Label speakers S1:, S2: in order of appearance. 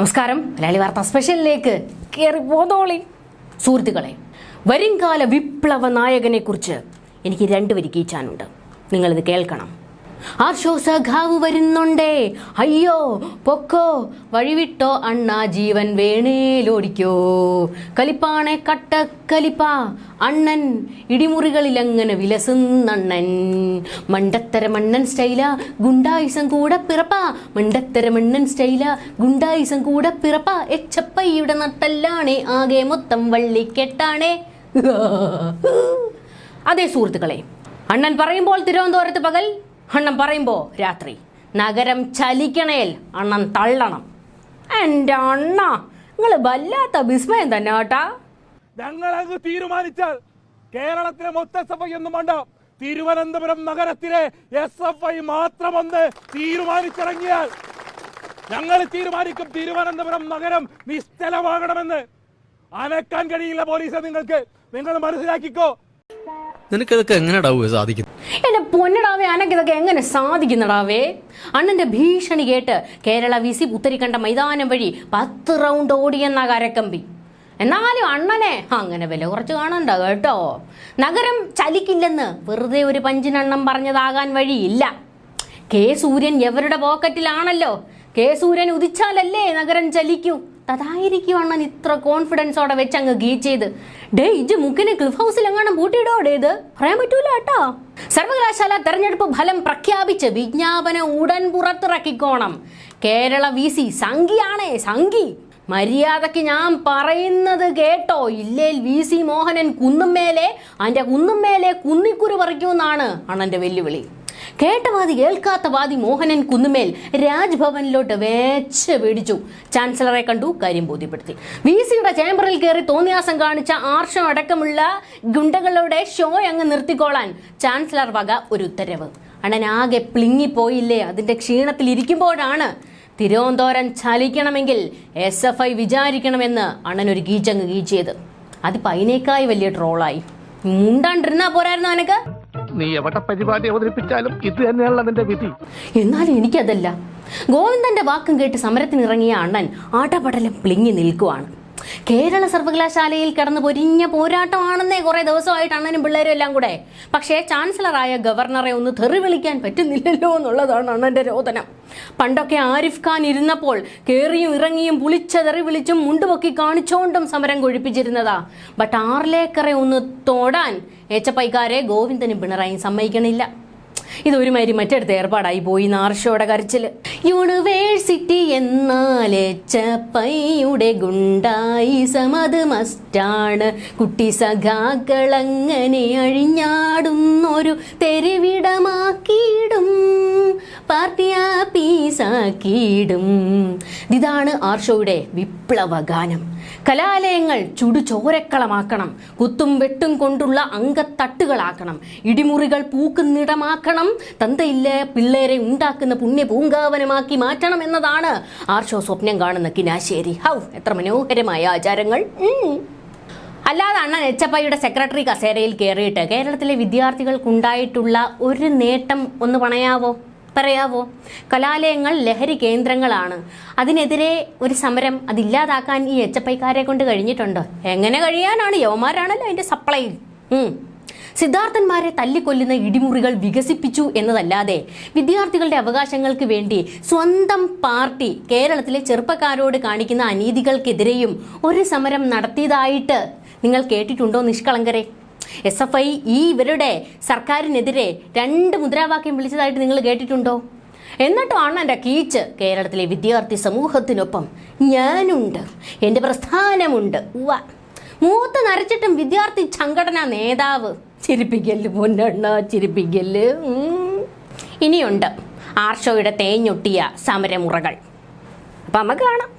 S1: നമസ്കാരം. മലയാളി വാർത്ത സ്പെഷ്യലിലേക്ക് കയറി പോന്നോളി. സുഹൃത്തുക്കളെ വരുംകാല വിപ്ലവ നായകനെ കുറിച്ച് എനിക്ക് രണ്ട് വരി കീച്ചാനുണ്ട് നിങ്ങളിത് കേൾക്കണം. ആർഷോ സഖാവ് വരുന്നുണ്ടേ. അയ്യോ പൊക്കോ. വഴിവിട്ടോ അണ്ണ ജീവൻ വേണേലോടിക്കോ. കലിപ്പാണെ കട്ടക്കലിപ്പ അണ്ണൻ. ഇടിമുറികളിൽ അങ്ങനെ വിലസുന്നണ്ണൻ. മണ്ടത്തര മണ്ണൻ സ്റ്റൈല ഗുണ്ടായുസം കൂടെ പിറപ്പ. മണ്ടത്തര മണ്ണൻ സ്റ്റൈല ഗുണ്ടായുസം കൂടെ പിറപ്പ. എച്ചപ്പയ്യുടെ നട്ടല്ലാണേ ആകെ മൊത്തം വള്ളിക്കെട്ടാണേ. അതേ സുഹൃത്തുക്കളെ. അണ്ണൻ പറയുമ്പോൾ തിരുവനന്തപുരത്ത് പകൽ അണ്ണൻ പറയുമ്പോൾ രാത്രി നഗരം ചലിക്കണേൽ അണ്ണൻ തള്ളണം. എന്റെ അണ്ണ നിങ്ങൾ വല്ലാത്ത വിസ്മയം തന്നെ കേട്ടാ.
S2: ഞങ്ങൾ അങ്ങ് തീരുമാനിച്ചാൽ കേരളത്തിലെ മൊത്ത എന്നും വേണ്ട തിരുവനന്തപുരം നഗരത്തിലെ എസ് എഫ് ഐ മാത്രമൊന്ന് തീരുമാനിച്ചിറങ്ങിയാൽ ഞങ്ങൾ തീരുമാനിക്കും തിരുവനന്തപുരം നഗരം നിശ്ചലമാകണമെന്ന്. അനക്കാൻ കഴിയില്ല പോലീസ് നിങ്ങൾക്ക്. നിങ്ങൾ മനസ്സിലാക്കിക്കോ.
S3: നിനക്കിതൊക്കെ എങ്ങനെയാടാവുക സാധിക്കും
S1: എന്റെ പൊന്നടാവേ അനക്കിതൊക്കെ എങ്ങനെ സാധിക്കുന്നടാവേ? അണ്ണന്റെ ഭീഷണി കേട്ട് കേരള വിസി പുത്തരി പുത്തരിക്കണ്ട മൈതാനം വഴി പത്ത് റൗണ്ട് ഓടിയെന്ന കരക്കമ്പി. എന്നാലും അണ്ണനെ അങ്ങനെ വില കുറച്ച് കാണണ്ട കേട്ടോ. നഗരം ചലിക്കില്ലെന്ന് വെറുതെ ഒരു പഞ്ചിനെണ്ണം പറഞ്ഞതാകാൻ വഴിയില്ല. കെ സൂര്യൻ എവരുടെ പോക്കറ്റിലാണല്ലോ? കെ സൂര്യൻ ഉദിച്ചാലല്ലേ നഗരം ചലിക്കൂ? അതായിരിക്കും അണ്ണൻ ഇത്ര കോൺഫിഡൻസോടെ വെച്ച് അങ്ങ് ഗീച്ച് ചെയ്ത്. ഡേ ഇജ് മുക്കിനെ ക്ലിഫ് ഹൗസിൽ എങ്ങാനും പൂട്ടിയിടോ ഡേ ഇത്? പറയാൻ പറ്റൂല കേട്ടോ. സർവകലാശാല തെരഞ്ഞെടുപ്പ് ഫലം പ്രഖ്യാപിച്ച് വിജ്ഞാപനം ഉടൻ പുറത്തിറക്കിക്കോണം. കേരള വി സി സംഘിയാണേ സംഘി. മര്യാദയ്ക്ക് ഞാൻ പറയുന്നത് കേട്ടോ. ഇല്ലേൽ വി സി മോഹനൻ കുന്നുമേലെ അതിന്റെ കുന്നുമേലെ കുന്നിക്കുരു പറിക്കുമെന്നാണ് അണ്ണന്റെ വെല്ലുവിളി. കേട്ട വാതി കേൾക്കാത്ത വാതി മോഹനൻ കുന്നുമേൽ രാജ്ഭവനിലോട്ട് വേച്ച് പേടിച്ചു. ചാൻസലറെ കണ്ടു കാര്യം ബോധ്യപ്പെടുത്തി. വി സിയുടെ ചേംബറിൽ കയറി തോന്നിയാസം കാണിച്ച ആർഷം അടക്കമുള്ള ഗുണ്ടകളുടെ ഷോ അങ്ങ് നിർത്തിക്കോളാൻ ചാൻസലർ വക ഒരു ഉത്തരവ്. അണനാകെ പ്ലിങ്ങിപ്പോയില്ലേ അതിന്റെ ക്ഷീണത്തിൽ ഇരിക്കുമ്പോഴാണ് തിരുവനന്തപുരം ചലിക്കണമെങ്കിൽ എസ് എഫ് ഐ വിചാരിക്കണമെന്ന് അണ്ണൻ ഒരു ഗീച്ചങ്ങ് ഗീച്ചിയത്. അതിപ്പോ അതിനേക്കായി വലിയ ട്രോളായി. മുണ്ടാണ്ടിരുന്നാ പോരായിരുന്നു അനക്ക്?
S4: നീ എവിടെ പരിപാടി അവതരിപ്പിച്ചാലും ഇത് തന്നെയാണല്ലോ നിന്റെ വിധി.
S1: എന്നാലും എനിക്കതല്ല. ഗോവിന്ദന്റെ വാക്കും കേട്ട് സമരത്തിനിറങ്ങിയ അണ്ണൻ ആട്ടപടലം പ്ലിങ്ങി നിൽക്കുവാണ്. കേരള സർവകലാശാലയിൽ കടന്നു പൊരിഞ്ഞ പോരാട്ടമാണെന്നേ കുറെ ദിവസമായിട്ട് അണ്ണനും പിള്ളേരും എല്ലാം കൂടെ. പക്ഷേ ചാൻസലറായ ഗവർണറെ ഒന്ന് തെറി വിളിക്കാൻ പറ്റുന്നില്ലല്ലോ എന്നുള്ളതാണ് അണ്ണന്റെ രോദനം. പണ്ടൊക്കെ ആരിഫ് ഖാൻ ഇരുന്നപ്പോൾ കേറിയും ഇറങ്ങിയും പുളിച്ച തെറി വിളിച്ചും മുണ്ടുപൊക്കി കാണിച്ചുകൊണ്ടും സമരം കൊഴിപ്പിച്ചിരുന്നതാ. ബട്ട് ആറിലേക്കറെ ഒന്ന് തൊടാൻ ഏച്ചപ്പൈക്കാരെ ഗോവിന്ദനും പിണറായും സമ്മതിക്കണില്ല. ഇതൊരു മാതിരി മറ്റടുത്ത ഏർപ്പാടായി പോയി നാർഷോടെ കരച്ചിൽ. യൂണിവേഴ്സിറ്റി എന്നാലേച്ചപ്പയുടെ ഗുണ്ടായി സമത് മസ്റ്റാണ് കുട്ടി സഖാക്കൾ അങ്ങനെ അഴിഞ്ഞാടുന്നൊരു തെരുവിടമാക്കിയിടും പീസാക്കിയിടും ഇതാണ് ആർഷോയുടെ വിപ്ലവ ഗാനം കലാലയങ്ങൾ ചുടുചോരക്കളമാക്കണം. കുത്തും വെട്ടും കൊണ്ടുള്ള അങ്കത്തട്ടുകളാക്കണം ഇടിമുറികൾ പൂക്കുന്നിടമാക്കണം. തന്തയില്ല പിള്ളേരെ ഉണ്ടാക്കുന്ന പുണ്യ പൂങ്കാവനമാക്കി മാറ്റണം എന്നതാണ് ആർഷോ സ്വപ്നം കാണുന്ന കിനാശേരി. ഹൗ എത്ര മനോഹരമായ ആചാരങ്ങൾ. അല്ലാതെ അണ്ണൻ എച്ചപ്പയുടെ സെക്രട്ടറി കസേരയിൽ കയറിയിട്ട് കേരളത്തിലെ വിദ്യാർത്ഥികൾക്കുണ്ടായിട്ടുള്ള ഒരു നേട്ടം ഒന്ന് പണയാവോ? പറയാവോ? കലാലയങ്ങൾ ലഹരി കേന്ദ്രങ്ങളാണ്. അതിനെതിരെ ഒരു സമരം അതില്ലാതാക്കാൻ ഈ എച്ചപ്പൈക്കാരെ കൊണ്ട് കഴിഞ്ഞിട്ടുണ്ടോ? എങ്ങനെ കഴിയാനാണ്? യവമാരാണല്ലോ അതിന്റെ സപ്ലൈ സിദ്ധാർത്ഥന്മാരെ തല്ലിക്കൊല്ലുന്ന ഇടിമുറികൾ വികസിപ്പിച്ചു എന്നതല്ലാതെ വിദ്യാർത്ഥികളുടെ അവകാശങ്ങൾക്ക് വേണ്ടി സ്വന്തം പാർട്ടി കേരളത്തിലെ ചെറുപ്പക്കാരോട് കാണിക്കുന്ന അനീതികൾക്കെതിരെയും ഒരു സമരം നടത്തിയതായിട്ട് നിങ്ങൾ കേട്ടിട്ടുണ്ടോ നിഷ്കളങ്കരെ? എസ് എഫ് ഐ ഈ ഇവരുടെ സർക്കാരിനെതിരെ രണ്ട് മുദ്രാവാക്യം വിളിച്ചതായിട്ട് നിങ്ങൾ കേട്ടിട്ടുണ്ടോ? എന്നിട്ടുമാണ് എന്റെ കീച്ച് കേരളത്തിലെ വിദ്യാർത്ഥി സമൂഹത്തിനൊപ്പം ഞാനുണ്ട് എന്റെ പ്രസ്ഥാനമുണ്ട്. വാ മൂത്ത് നരച്ചിട്ടും വിദ്യാർത്ഥി സംഘടനാ നേതാവ് ചിരിപ്പിക്കൽ പൊന്നണ്ണ ചിരിപ്പിക്കൽ ഇനിയുണ്ട് ആർഷോയുടെ തേഞ്ഞൊട്ടിയ സമരമുറകൾ. അപ്പം നമുക്ക് കാണാം.